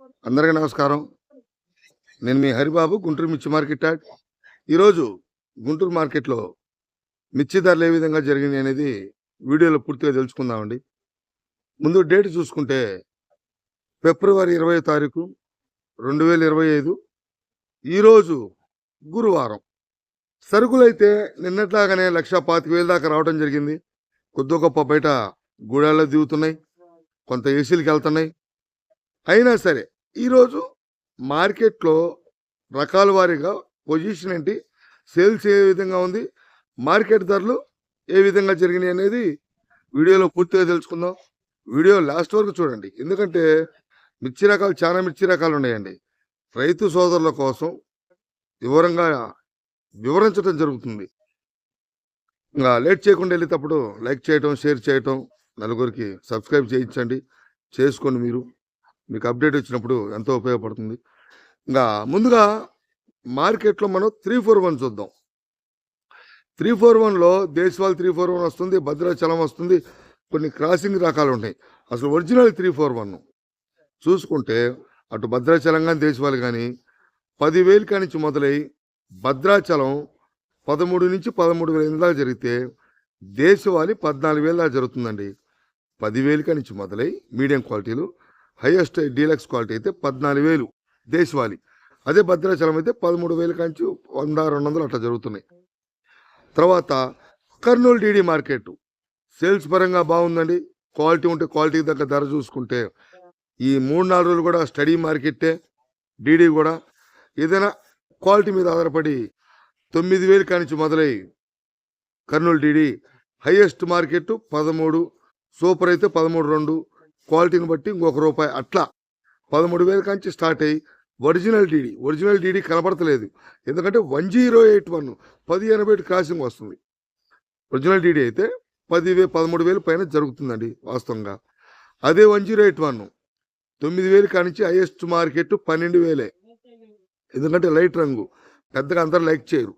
అందరికీ నమస్కారం. నేను మీ హరిబాబు గుంటూరు మిర్చి మార్కెట్ యాడ్. ఈరోజు గుంటూరు మార్కెట్లో మిర్చి ధరలు ఏ విధంగా జరిగింది అనేది వీడియోలో పూర్తిగా తెలుసుకుందామండి. ముందు డేట్ చూసుకుంటే ఫిబ్రవరి ఇరవై తారీఖు రెండు వేల ఇరవై ఐదు. ఈరోజు గురువారం. సరుకులైతే నిన్నట్లాగానే లక్ష పాతిక వేల దాకా రావడం జరిగింది. కొద్ది గొప్ప బయట గూడాల్లో దిగుతున్నాయి. కొంత ఏసీలకు వెళ్తున్నాయి. అయినా సరే ఈరోజు మార్కెట్లో రకాల వారీగా పొజిషన్ ఏంటి? సేల్స్ ఏ విధంగా ఉంది? మార్కెట్ ధరలు ఏ విధంగా జరిగినాయి అనేది వీడియోలో పూర్తిగా తెలుసుకుందాం. వీడియో లాస్ట్ వరకు చూడండి. ఎందుకంటే మిర్చి రకాలు చాలా మిర్చి రకాలు ఉన్నాయండి. రైతు సోదరుల కోసం వివరంగా వివరించడం జరుగుతుంది. ఇంకా లేట్ చేయకుండా వెళ్ళేటప్పుడు లైక్ చేయటం షేర్ చేయటం నలుగురికి సబ్స్క్రైబ్ చేయించండి. చేసుకోండి మీరు. మీకు అప్డేట్ వచ్చినప్పుడు ఎంతో ఉపయోగపడుతుంది. ఇంకా ముందుగా మార్కెట్లో మనం త్రీ ఫోర్ వన్ చూద్దాం. త్రీ ఫోర్ వన్లో దేశవాళీ త్రీ ఫోర్ వన్ వస్తుంది భద్రాచలం వస్తుంది కొన్ని క్రాసింగ్ రకాలు ఉంటాయి అసలు ఒరిజినల్ త్రీ ఫోర్ వన్ చూసుకుంటే అటు భద్రాచలం కానీ దేశవాళి కానీ పదివేలు కానించి మొదలై భద్రాచలం పదమూడు నుంచి పదమూడు వేల ఎనిమిది దాకా జరిగితే దేశవాళీ పద్నాలుగు వేల దాకా జరుగుతుందండి. పదివేలు కానించి మొదలై మీడియం క్వాలిటీలు హైయెస్ట్ డీలక్స్ క్వాలిటీ అయితే పద్నాలుగు వేలు దేశవాలి అదే భద్రాచలం అయితే పదమూడు వేల కాంచి వంద రెండు వందలు అట్లా జరుగుతున్నాయి. తర్వాత కర్నూలు డీడీ మార్కెట్. సేల్స్ పరంగా బాగుందండి. క్వాలిటీ ఉంటే క్వాలిటీ దగ్గర ధర చూసుకుంటే ఈ మూడు నాలుగు రోజులు కూడా స్టడీ మార్కెట్టే డీడీ కూడా. ఏదైనా క్వాలిటీ మీద ఆధారపడి తొమ్మిది వేలు కానించి మొదలై కర్నూలు డీడీ హైయెస్ట్ మార్కెట్ పదమూడు సూపర్ అయితే పదమూడు రెండు క్వాలిటీని బట్టి ఇంకొక రూపాయి. అట్లా పదమూడు వేల కాంచి స్టార్ట్ అయ్యి ఒరిజినల్ డీడీ. ఒరిజినల్ డీడీ కనబడతలేదు ఎందుకంటే వన్ జీరో ఎయిట్ వన్ పది ఎనభై ఎయిట్ క్రాసింగ్ వస్తుంది. ఒరిజినల్ డీడీ అయితే పది వే పదమూడు వేలు పైన జరుగుతుందండి వాస్తవంగా. అదే వన్ జీరో ఎయిట్ వన్ తొమ్మిది వేలు కానించి హైయెస్ట్ మార్కెట్ పన్నెండు వేలే. ఎందుకంటే లైట్ రంగు. పెద్దగా అందరు లైక్ చేయరు.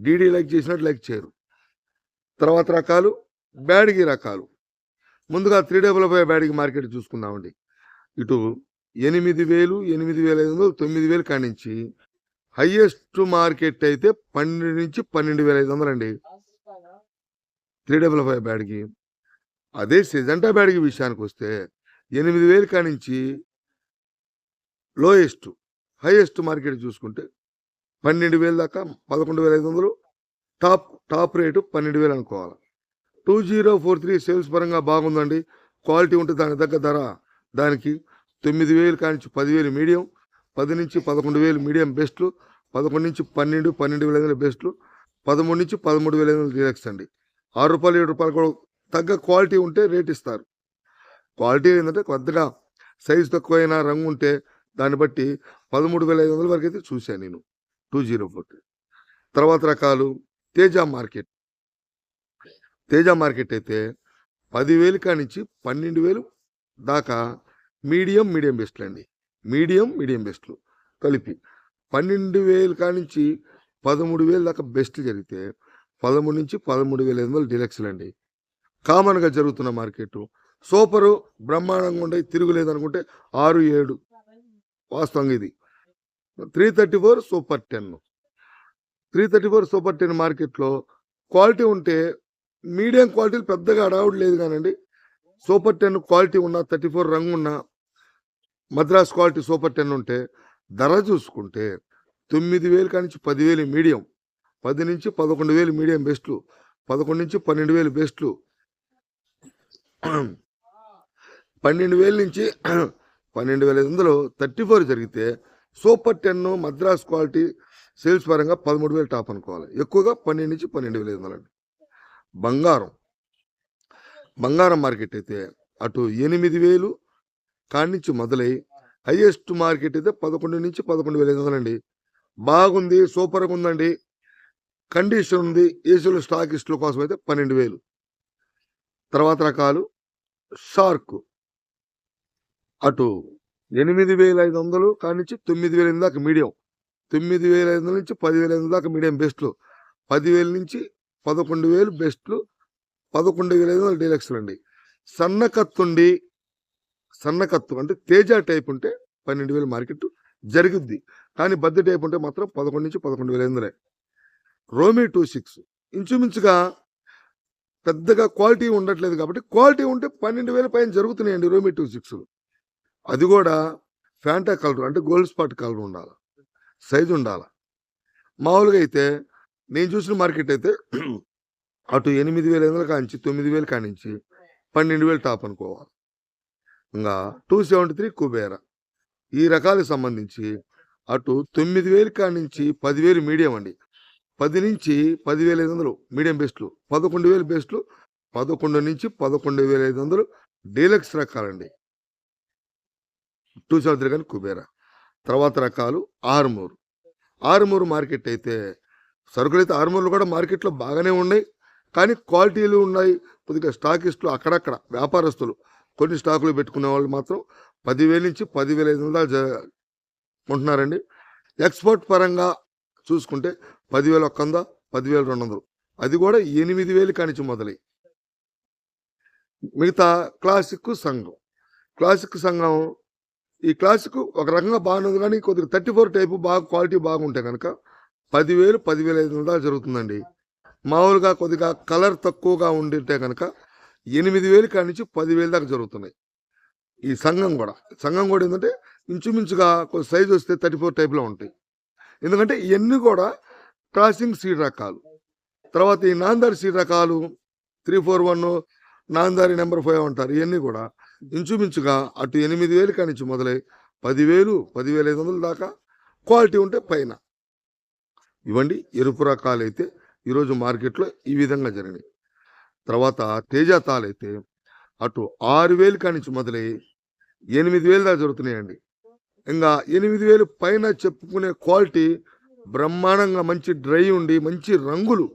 డీడీ లైక్ చేసినట్టు లైక్ చేయరు. తర్వాత రకాలు బ్యాడ్గి రకాలు. ముందుగా three double five Byadgi market చూసుకుందామండి. ఇటు ఎనిమిది వేలు ఎనిమిది వేల ఐదు వందలు తొమ్మిది వేలు కానించి హయ్యెస్ట్ మార్కెట్ అయితే పన్నెండు నుంచి పన్నెండు వేల ఐదు వందలు అండి త్రీ డబుల్ ఫైవ్ బ్యాడ్కి అదే సిజంటా బ్యాడ్కి విషయానికి వస్తే ఎనిమిది వేలు కానించి లోయెస్ట్ హైయెస్ట్ మార్కెట్ చూసుకుంటే పన్నెండు వేలు దాకా పదకొండు వేల ఐదు వందలు టాప్ టాప్ రేటు పన్నెండు వేలు అనుకోవాలి. Two zero four three sales పరంగా బాగుందండి. క్వాలిటీ ఉంటే దాని తగ్గ ధర దానికి తొమ్మిది వేలు కానించి పదివేలు మీడియం పది నుంచి పదకొండు వేలు మీడియం బెస్ట్లు పదకొండు నుంచి పన్నెండు పన్నెండు వేల ఐదు బెస్ట్లు పదమూడు నుంచి పదమూడు వేల ఐదు వందలు డీలక్స్ అండి. ఆరు రూపాయలు ఏడు రూపాయలు కూడా తగ్గ క్వాలిటీ ఉంటే రేట్ ఇస్తారు. క్వాలిటీ ఏంటంటే కొద్దిగా సైజు తక్కువైనా రంగు ఉంటే దాన్ని బట్టి పదమూడు వేల ఐదు వందల వరకు అయితే చూశాను నేను. టూ జీరో ఫోర్ తర్వాత రకాలు తేజ మార్కెట్. తేజ మార్కెట్ అయితే పదివేలు కానించి పన్నెండు వేలు దాకా మీడియం మీడియం బెస్ట్లు అండి. మీడియం మీడియం బెస్ట్లు కలిపి పన్నెండు వేలు కానించి పదమూడు వేలు దాకా బెస్ట్ జరిగితే పదమూడు నుంచి పదమూడు వేల ఐదు వందలు డీలక్స్లు అండి. కామన్గా జరుగుతున్న మార్కెట్ సూపరు బ్రహ్మాండంగా ఉండే తిరుగులేదు అనుకుంటే ఆరు ఏడు వాస్తవంగా ఇది. Three thirty four super ten. Three thirty four super ten మార్కెట్లో క్వాలిటీ ఉంటే మీడియం క్వాలిటీలు పెద్దగా అడవుడు లేదు కానండి. సూపర్ టెన్ క్వాలిటీ ఉన్న థర్టీ ఫోర్ రంగు ఉన్న మద్రాస్ క్వాలిటీ సూపర్ టెన్ ఉంటే ధర చూసుకుంటే తొమ్మిది వేలు కానించి పదివేలు మీడియం పది నుంచి పదకొండు వేలు మీడియం బెస్ట్లు పదకొండు నుంచి పన్నెండు వేలు బెస్ట్లు. పన్నెండు వేల నుంచి పన్నెండు వేల ఐదు వందలు థర్టీ ఫోర్ జరిగితే super ten Madras quality sales పరంగా పదమూడు వేలు టాప్ అనుకోవాలి. ఎక్కువగా పన్నెండు నుంచి పన్నెండు వేల ఐదు వందలు అండి. బంగారం. బంగారం మార్కెట్ అయితే అటు ఎనిమిది వేలు కాడి మొదలై హైయెస్ట్ మార్కెట్ అయితే పదకొండు నుంచి పదకొండు వేల ఐదు వందలు అండి బాగుంది సూపర్గా ఉందండి కండిషన్ ఉంది ఏసీలు స్టాకిస్టుల కోసం అయితే పన్నెండు వేలు. తర్వాత రకాలు షార్క్. అటు ఎనిమిది వేల ఐదు వందలు కానించి తొమ్మిది వేల ఎనిమిది దాకా మీడియం. తొమ్మిది వేల ఐదు వందల నుంచి పదివేల ఐదు వందల దాకా మీడియం బెస్ట్లు. పదివేల నుంచి పదకొండు వేలు బెస్ట్లు పదకొండు వేల ఐదు వందల డీలక్స్లు అండి. సన్నకత్తుండి సన్నకత్తు అంటే తేజ టైప్ ఉంటే పన్నెండు వేలు మార్కెట్ జరుగుద్ది. కానీ బద్ద టైప్ ఉంటే మాత్రం పదకొండు నుంచి పదకొండు వేల ఐదు రోమీ టూ సిక్స్ ఇంచుమించుగా పెద్దగా క్వాలిటీ ఉండట్లేదు కాబట్టి క్వాలిటీ ఉంటే పన్నెండు వేల పైన జరుగుతున్నాయండి రోమీ టూ సిక్స్. అది కూడా ఫ్యాంటా కలర్ అంటే గోల్డ్ స్పాట్ కలర్ ఉండాలి సైజు ఉండాలి. మామూలుగా అయితే నేను చూసిన మార్కెట్ అయితే అటు ఎనిమిది వేల ఐదు వందల కానించి తొమ్మిది వేలు కానించి పన్నెండు వేలు టాప్ అనుకోవాలి. ఇంకా టూ సెవెంటీ త్రీ కుబేరా. ఈ రకాలకు సంబంధించి అటు తొమ్మిది వేలు కానించి పదివేలు మీడియం అండి. పది నుంచి పదివేల ఐదు వందలు మీడియం బెస్ట్లు పదకొండు వేలు బెస్ట్లు పదకొండు నుంచి పదకొండు వేల ఐదు వందలు డీలక్స్ రకాలండి. టూ సెవెంటీ త్రీ కానీ కుబేరా. తర్వాత రకాలు ఆరుమూరు. ఆరుమూరు మార్కెట్ అయితే సరుకులైతే అయితే ఆరుమూరులు కూడా మార్కెట్లో బాగానే ఉన్నాయి. కానీ క్వాలిటీలు ఉన్నాయి. కొద్దిగా స్టాకిస్టులు అక్కడక్కడ వ్యాపారస్తులు కొన్ని స్టాకులు పెట్టుకునే వాళ్ళు మాత్రం పదివేల నుంచి పదివేల ఐదు వందలు జ- ఎక్స్పోర్ట్ పరంగా చూసుకుంటే పదివేల ఒక్క వంద పదివేల రెండు వందలు. అది కూడా ఎనిమిది వేలు కానించి మొదలై మిగతా క్లాసిక్ సంఘం. క్లాసిక్ సంఘం ఈ క్లాసిక్ ఒక రకంగా బాగున్నది కానీ కొద్దిగా థర్టీ ఫోర్ టైపు బాగా క్వాలిటీ బాగుంటే కనుక పదివేలు పదివేల ఐదు వందలు దాకా జరుగుతుందండి. మామూలుగా కొద్దిగా కలర్ తక్కువగా ఉండింటే కనుక ఎనిమిది వేలు కాడి నుంచి పదివేలు దాకా జరుగుతున్నాయి. ఈ సంఘం కూడా. సంఘం కూడా ఏంటంటే ఇంచుమించుగా కొద్ది సైజు వస్తే థర్టీ ఫోర్ టైప్లో ఉంటాయి. ఎందుకంటే ఇవన్నీ కూడా క్రాసింగ్ సీడ్ రకాలు. తర్వాత ఈ నాందారి సీడ్ రకాలు three four one Namdhari number five అంటారు. ఇవన్నీ కూడా ఇంచుమించుగా అటు ఎనిమిది వేలు కాడి నుంచి మొదలై పదివేలు పదివేల ఐదు వందల దాకా క్వాలిటీ ఉంటే పైన. ఇవ్వండి. ఎరుపు రకాలు అయితే ఈరోజు మార్కెట్లో ఈ విధంగా జరిగినాయి. తర్వాత తేజ తాలైతే అటు ఆరు వేలు కానించి మొదలై ఎనిమిది వేలు దాకా జరుగుతున్నాయండి. ఇంకా ఎనిమిది వేలు పైన చెప్పుకునే క్వాలిటీ బ్రహ్మాండంగా మంచి డ్రై ఉండి మంచి రంగులు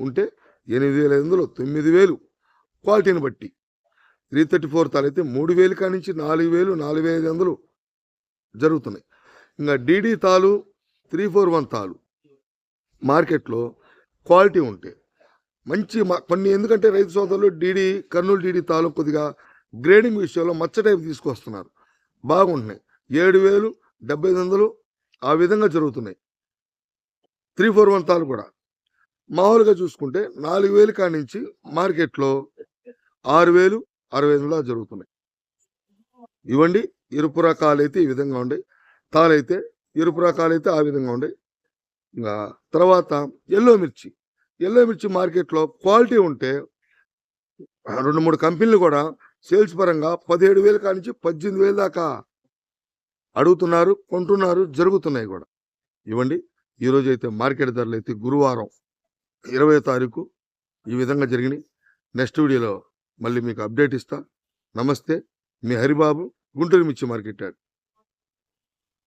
ఉంటే ఎనిమిది వేల ఐదు వందలు తొమ్మిది వేలు క్వాలిటీని బట్టి. త్రీ థర్టీ ఫోర్ తాలైతే మూడు వేలు కానించి నుంచి నాలుగు వేలు నాలుగు వేల ఐదు వందలు జరుగుతున్నాయి. ఇంకా డీడీ తాలు త్రీ ఫోర్ వన్ తాలు మార్కెట్లో క్వాలిటీ ఉంటాయి మంచి మ- కొన్ని ఎందుకంటే రైతు సోదరులు డీడీ కర్నూలు డీడీ తాలూకు కొద్దిగా గ్రేడింగ్ విషయంలో మచ్చ టైప్ తీసుకొస్తున్నారు. బాగుంటున్నాయి. ఏడు వేలు డెబ్బై ఐదు వందలు ఆ విధంగా జరుగుతున్నాయి. త్రీ ఫోర్ వన్ తాలు కూడా. మామూలుగా చూసుకుంటే నాలుగు వేలు కాడి నుంచి మార్కెట్లో ఆరు వేలు అరవై ఐదు జరుగుతున్నాయి. ఇవ్వండి ఎరుపు రకాలైతే ఈ విధంగా ఉండే. తాలైతే ఎరుపు రకాలైతే ఆ విధంగా ఉండే. తర్వాత ఎల్లో మిర్చి. ఎల్లో మిర్చి మార్కెట్లో క్వాలిటీ ఉంటే రెండు మూడు కంపెనీలు కూడా సేల్స్ పరంగా పదిహేడు వేలు కానించి పద్దెనిమిది వేలు దాకా అడుగుతున్నారు కొంటున్నారు జరుగుతున్నాయి కూడా. ఇవ్వండి. ఈరోజు అయితే మార్కెట్ ధరలు అయితే గురువారం ఇరవై తారీఖు ఈ విధంగా జరిగినాయి. నెక్స్ట్ వీడియోలో మళ్ళీ మీకు అప్డేట్ ఇస్తా. నమస్తే. మీ హరిబాబు గుంటూరు మిర్చి మార్కెట్